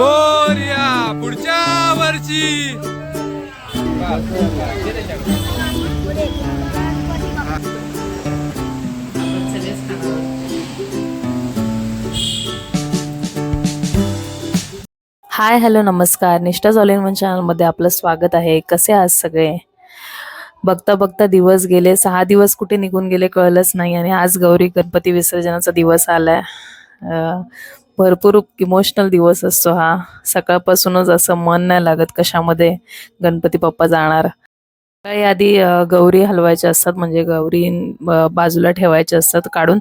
मोर्या पुढच्या वर्षी hi hello नमस्कार. निष्ठा झॉलिनवन चॅनलमध्ये आपलं स्वागत आहे. कसे आहात सगळे? बघता बघता दिवस गेले. सहा दिवस कुठे निघून गेले कळलंच नाही आणि आज गौरी गणपती विसर्जनाचा दिवस आलाय. भरपूर इमोशनल दिवस असतो हा. सकाळपासूनच असं मन नाही लागत कशामध्ये गणपती बाप्पा जाणार. काही आधी गौरी हलवायच्या असतात म्हणजे गौरी बाजूला ठेवायचे असतात काढून.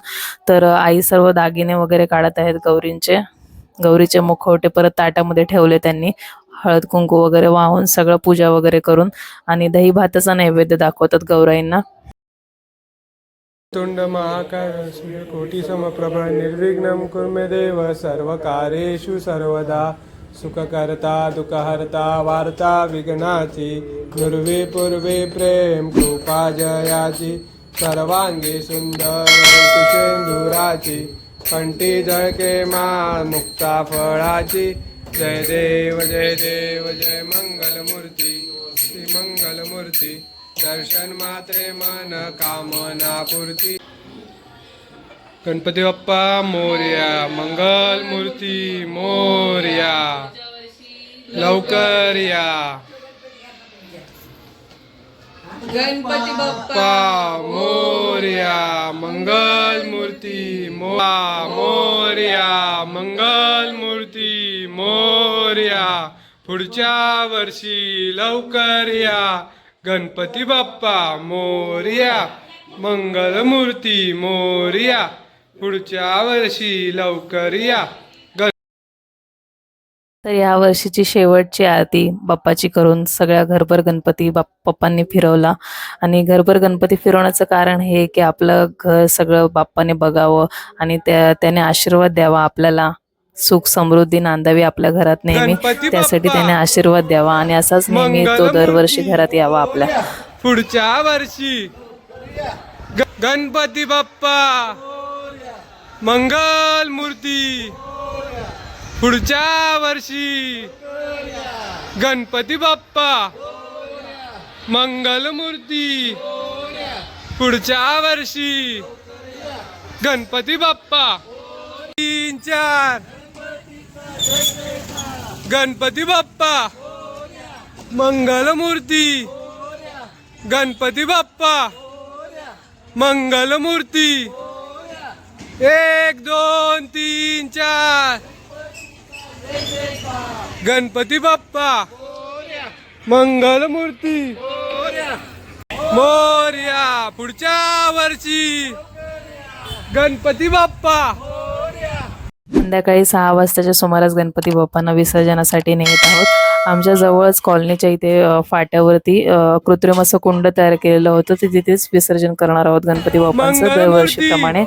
तर आई सर्व दागिने वगैरे काढत आहेत गौरींचे. गौरीचे मुखवटे परत ताटामध्ये ठेवले त्यांनी. हळद कुंकू वगैरे वाहून सगळं पूजा वगैरे करून. आणि दही भाताचा नैवेद्य दाखवतात गौराईंना. तुंड महाकाय सूर्यकोटी समप्रभ निर्विघ्नं कुर्मे देव सर्वकारेषु सर्वदा। सुखकर्ता दुःखहर्ता वार्ता विघ्नाची पूर्वे पूर्वे प्रेम कृपा जयाची सर्वांगी सुंदर शेंदुराची कंठी झळके माळ मुक्ता फळाची जय देव जय देव जय मंगलमूर्ती। श्री मंगलमूर्ती। दर्शन मात्रे मन कामना पूर्ती. गणपती बाप्पा मोर्या मंगल मूर्ती मोर्या. लवकर या. गणपती बाप्पा मोर्या मंगल मूर्ती मोर्या मोर्या मंगल मूर्ती मोर्या. पुढच्या वर्षी लवकर या. गणपती बाप्पा मोर्या. मंगलमूर्ती मोर्या. पुढच्या वर्षी लवकर या. तर या वर्षीची शेवटची आरती बाप्पाची करून सगळ्या घरभर गणपती बाप बाप्पांनी फिरवला. आणि घरभर गणपती फिरवण्याचं कारण हे की आपलं घर सगळं बाप्पाने बघावं आणि त्या त्याने आशीर्वाद द्यावा आपल्याला. सुख समृद्धी नांदावी आपल्या घरात नेहमी. त्यासाठी! त्याने आशीर्वाद द्यावा आणि असाच नेहमी तो! दरवर्षी घरात यावा आपल्या. पुढच्या वर्षी. गणपती बाप्पा. मंगल मूर्ती पुढच्या वर्षी. गणपती बाप्पा. मंगल मूर्ती पुढच्या वर्षी. गणपती बाप्पा. तीन चार. गणपती बाप्पा मंगलमूर्ती. गणपती बाप्पा मंगलमूर्ती. एक दोन तीन चार. गणपती बाप्पा मंगलमूर्ती. मोर्या पुढच्या वर्षी. गणपती बाप्पा. संध्याकाळी सहा वाजताच्या सुमारास गणपती बाप्पांना विसर्जनासाठी नेत आहोत. आमच्या जवळच कॉलनीच्या इथे फाट्यावरती कृत्रिम असं कुंड तयार केलेलं होतं. ते तिथेच विसर्जन करणार आहोत गणपती बाप्पांचं! दरवर्षीप्रमाणे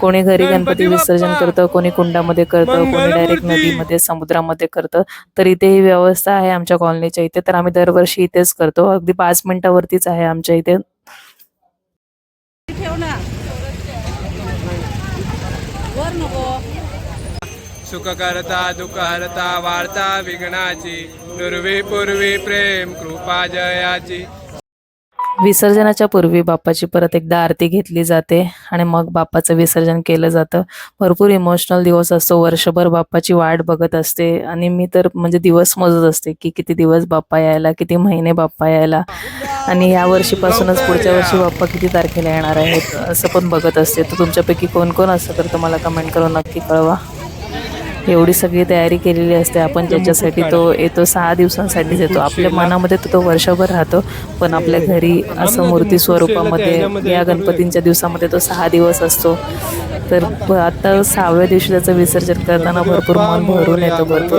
कोणी घरी गणपती विसर्जन! करतं कोणी कुंडामध्ये करतं कोणी डायरेक्ट! नदीमध्ये समुद्रामध्ये करतं तर इथे ही व्यवस्था आहे आमच्या कॉलनीच्या इथे. तर आम्ही दरवर्षी इथेच करतो. अगदी पाच मिनिटावरतीच आहे आमच्या इथे. ठेव ना. सुखकर्ता दुःखहर्ता वार्ता विघ्नाची दुर्वी पूर्वी प्रेम कृपा जयाची. विसर्जनाच्या पूर्वी बाप्पाची परत एकदा आरती घेतली जाते आणि मग बाप्पाचं विसर्जन केलं जातं. भरपूर इमोशनल दिवस असतो. वर्षभर बाप्पाची वाट बघत असते. आणि मी तर म्हणजे दिवस मोजत असते की किती दिवस बाप्पा यायला किती महिने बाप्पा यायला. आणि या वर्षीपासूनच पुढच्या वर्षी बाप्पा किती तारखेला येणार आहेत असं पण बघत असते. तर तुमच्यापैकी कोण कोण असं तर मला कमेंट करून नक्की कळवा. एवढी सगळी तयारी केलेली असते. आपण ज्याच्यासाठी तो येतो सहा दिवसांसाठीच येतो आपल्या मनामध्ये तर तो वर्षभर राहतो. पण आपल्या घरी असं मूर्ती स्वरूपामध्ये या गणपतींच्या दिवसामध्ये तो सहा दिवस असतो. तर आता सहाव्या दिवशी त्याचं विसर्जन करताना भरपूर मन भरून येतं भरपूर.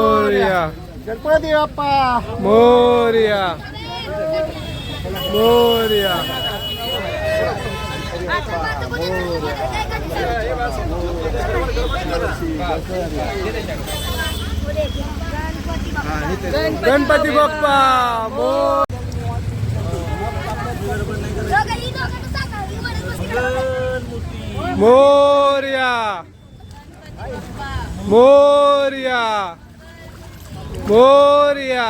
गणपती बाप्पा मोर्या मोर्या गणपती बाप्पा मोर मोर्या मोर्या मोर्या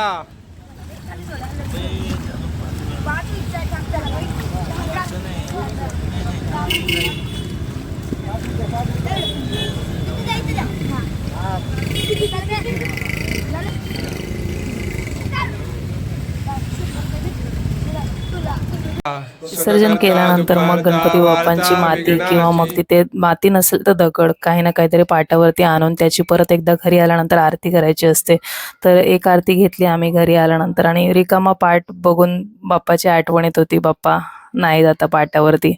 विसर्जन केल्यानंतर मग गणपती बाप्पांची माती किंवा मग तिथे माती नसेल तर दगड काही ना काहीतरी पाटावरती आणून त्याची परत एकदा घरी आल्यानंतर आरती करायची असते. तर एक आरती घेतली आम्ही घरी आल्यानंतर आणि रिकामा पाठ बघून बाप्पाची आठवण येत होती बाप्पा नाही जाता पाटावरती.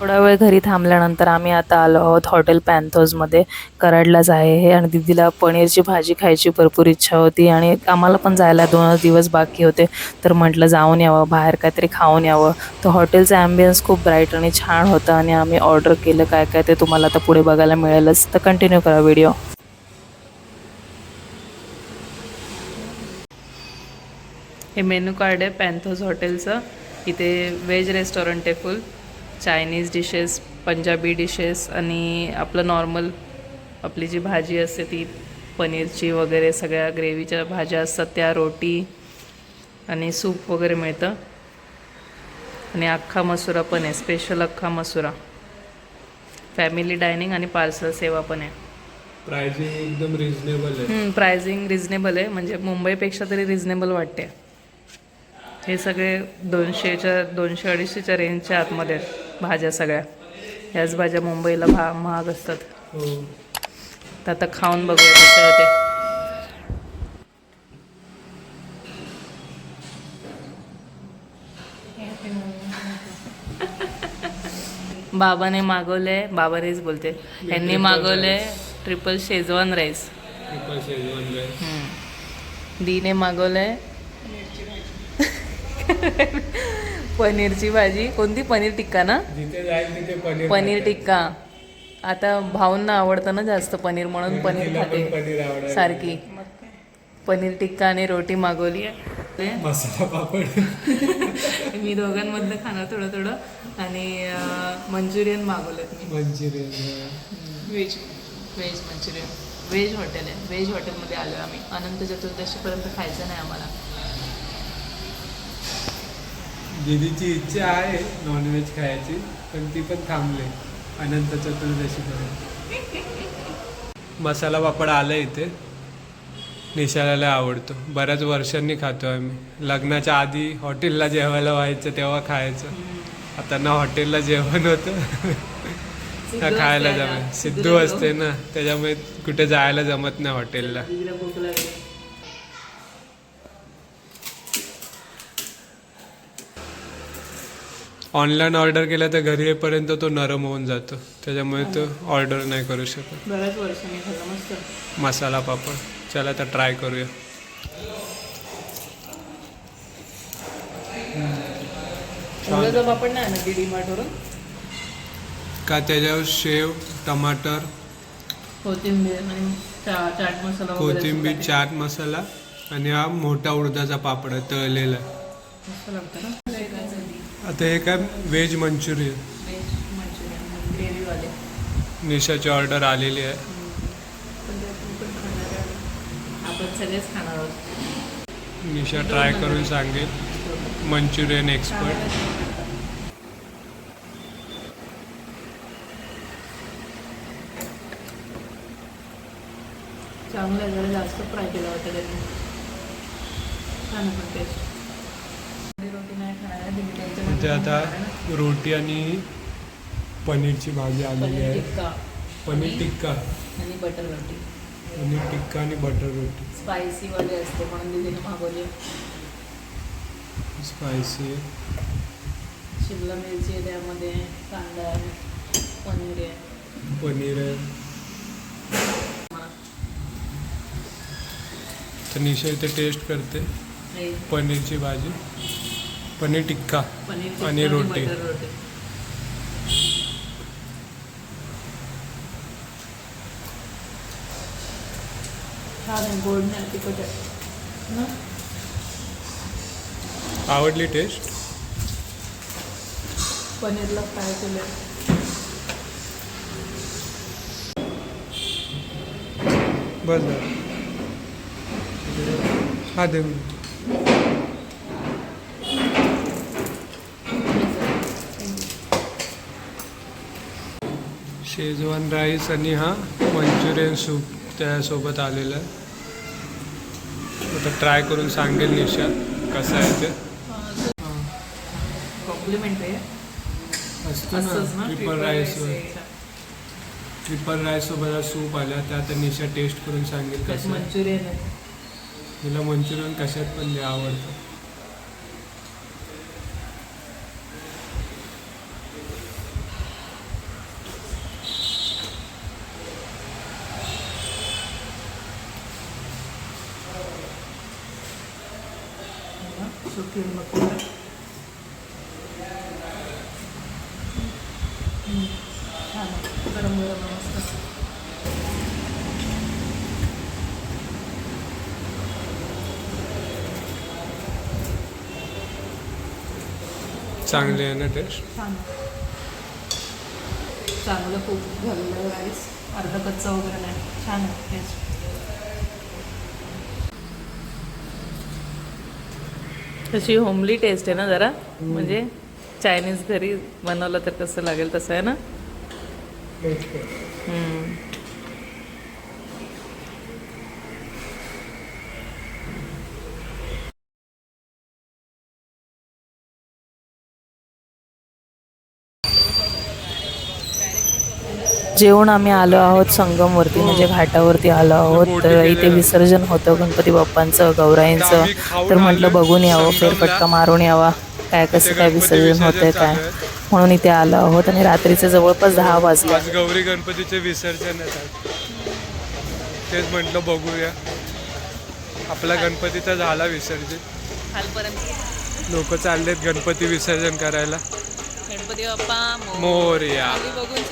थोडा वेळ घरी थांबल्यानंतर आम्ही आता आलो आहोत हॉटेल पॅन्थोजमध्ये कराडलाच आहे हे आणि दिदीला पनीरची भाजी खायची भरपूर इच्छा होती आणि आम्हाला पण जायला दोनच दिवस बाकी होते. तर म्हटलं जाऊन यावं बाहेर काहीतरी खाऊन यावं. तर हॉटेलचं ॲम्बियन्स खूप ब्राईट आणि छान होतं आणि आम्ही ऑर्डर केलं काय काय ते तुम्हाला आता पुढे बघायला मिळेलच. तर कंटिन्यू करा व्हिडिओ हे मेनू कार्ड आहे पॅन्थोज हॉटेलचं. इथे व्हेज रेस्टॉरंट आहे full Chinese dishes Punjabi dishes आणि आपलं नॉर्मल आपली जी भाजी असते ती पनीरची वगैरे सगळ्या ग्रेव्हीच्या भाज्या असतात त्या रोटी आणि सूप वगैरे मिळतं. आणि अख्खा मसुरा पण आहे स्पेशल अख्खा मसुरा. फॅमिली डायनिंग आणि पार्सल सेवा पण आहे. प्राइसिंग एकदम रिझनेबल आहे. प्राइसिंग रिझनेबल आहे म्हणजे मुंबईपेक्षा तरी रिझनेबल वाटते हे सगळे दोनशेच्या दोनशे अडीचशेच्या रेंजच्या आतमध्ये आहेत. भाज्या सगळ्या. ह्याच भाज्या मुंबईला भा महाग असतात. हो. तर आता खाऊन बघूया कसे होते बाबाने मागवले बाबानेच बोलते. यांनी मागवले triple Schezwan rice triple Schezwan rice दीने मागवलंय. पनीरची भाजी. कोणती? पनीर टिक्का ना? जिथे जाईल तिथे पनीर पनीर टिक्का. आता भाऊंना आवडतं ना जास्त पनीर म्हणून पनीर तिला पण खाते. पनीर सारखी. पनीर टिक्का आणि रोटी मागवली आहे. मसाला पापड. मी दोघांमधलं खाणार थोडं थोडं. आणि मंचुरियन मागवलं मी. Manchurian veg veg Manchurian. Veg hotel आहे. व्हेज हॉटेलमध्ये आलो आम्ही. अनंत चतुर्दशीपर्यंत खायचं नाही आम्हाला. दीदीची इच्छा आहे नॉनव्हेज खायची पण ती पण थांबले. अनंत चतुर्दशीपर्यंत मसाला पापड आला इथे. निशाला आवडतो. बऱ्याच वर्षांनी खातो आम्ही. लग्नाच्या आधी हॉटेलला जेवायला व्हायचं तेव्हा खायचं. आता ना हॉटेलला जेवण होतं. ना खायला जमत. सिद्धू असते ना. त्याच्यामुळे कुठे जायला जमत नाही हॉटेलला दीदीला भूक लागली ऑनलाईन ऑर्डर केला तर घरी येईपर्यंत तो नरम होऊन जातो. त्याच्यामुळे तो ऑर्डर नाही करू शकत. बऱ्याच वर्षांनी मस्त. मसाला पापड. चला तर ट्राय करूया. नाही का त्याच्यावर शेव टमाटर कोथिंबीर आणि चा- चाट मसाला वगैरे असं कोथिंबीर टाकायचं. चाट मसाला आणि हा मोठा उडदाचा पापड आहे तळलेला मस्त लागतं ना? आता हे काय व्हेज मंचुरियन? व्हेज मंचुरियन ग्रेव्हीवाले. निशाची ऑर्डर आलेली आहे. पण ते आपण पण खाणार आहे. आपण सगळेच खाणार आहोत. निशा ट्राय करून सांगेल. मंचुरियन एक्सपर्ट चांगलं जरा जास्त फ्राय केलं वाटतं त्यांनी. छान पण टेस्ट मध्ये आता. रोटी आणि पनीरची भाजी आलेली पनीर आहे टिक्का. पनीर टिक्का. आणि बटर रोटी. पनीर टिक्का आणि बटर रोटी. स्पायसी वाली असते म्हणून दीदीने मागवली स्पायसी. शिमला मिरची आहे त्यामध्ये कांदा आहे पनीर आहे. पनीर आहे. तर निशा इथे टेस्ट करते. पनीरची भाजी. पनीर टिक्का पनीर आणि रोटी. आवडली टेस्ट पनीरला फ्राय केलं बस हा दे. शेजवान राईस आणि हा मंचुरियन सूप त्यासोबत आलेला आहे. आता ट्राय करून सांगेल निशा कसं आहे ते. असतं ना ट्रिपल राईस ट्रिपल राईस सोबत हा सूप आला त्यात निशा टेस्ट करून सांगेल कसं. मंचुरियन तिला मंचुरियन कशात पण आवडतं. सुकी मक्की छान आहे. गरम गरम आहे मस्त चांगली आहे ना टेस्ट छान. चांगलं खूप आहे राईस अर्धा कच्चा वगैरे नाही छान आहे टेस्ट तशी होमली टेस्ट आहे ना जरा. म्हणजे चायनीज घरी बनवलं तर कसं लागेल तसं आहे ना? जेवण आम्ही आलो आहोत संगमवरती म्हणजे घाटावरती आलो आहोत. तर इथे विसर्जन होतं गणपती बाप्पांचं गौराईंचं. तर म्हटलं बघून यावं फेरफटका मारून यावा काय कसं काय विसर्जन होतंय काय. म्हणून इथे आलो आहोत आणि रात्रीचे जवळपास दहा वाजले. गौरी गणपतीचे विसर्जन. तेच म्हटलं बघूया. आपला गणपतीचा झाला विसर्जन. लोक चाललेत गणपती विसर्जन करायला. गणपती बाप्पा मोरया. बघून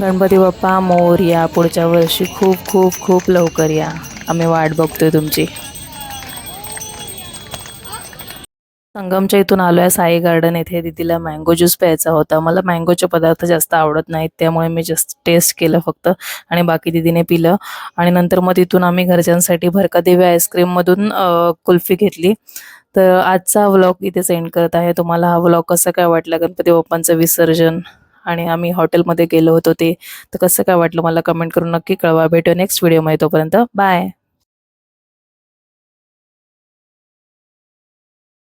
गणपती बाप्पा मोर या पुढच्या वर्षी खूप खूप खूप लवकर या. आम्ही वाट बघतोय तुमची. संगमच्या इथून आलो आहे साई गार्डन येथे. तिला मँगो ज्यूस प्यायचा होता. मला मँगोचे पदार्थ जास्त आवडत नाहीत त्यामुळे मी जस्ट टेस्ट केलं फक्त आणि बाकी दिदीने पिलं. आणि नंतर मग तिथून आम्ही घरच्यांसाठी भरकादेवी आईस्क्रीममधून कुल्फी घेतली. तर आजचा व्लॉग इथे सेंड करत आहे. तुम्हाला हा व्लॉग कसं काय वाटला? गणपती बाप्पांचं विसर्जन आणि आम्ही हॉटेलमध्ये गेलो होतो ते. तर कसं काय वाटलं? मला कमेंट करून नक्की कळवा. भेटू नेक्स्ट व्हिडिओमध्ये तोपर्यंत बाय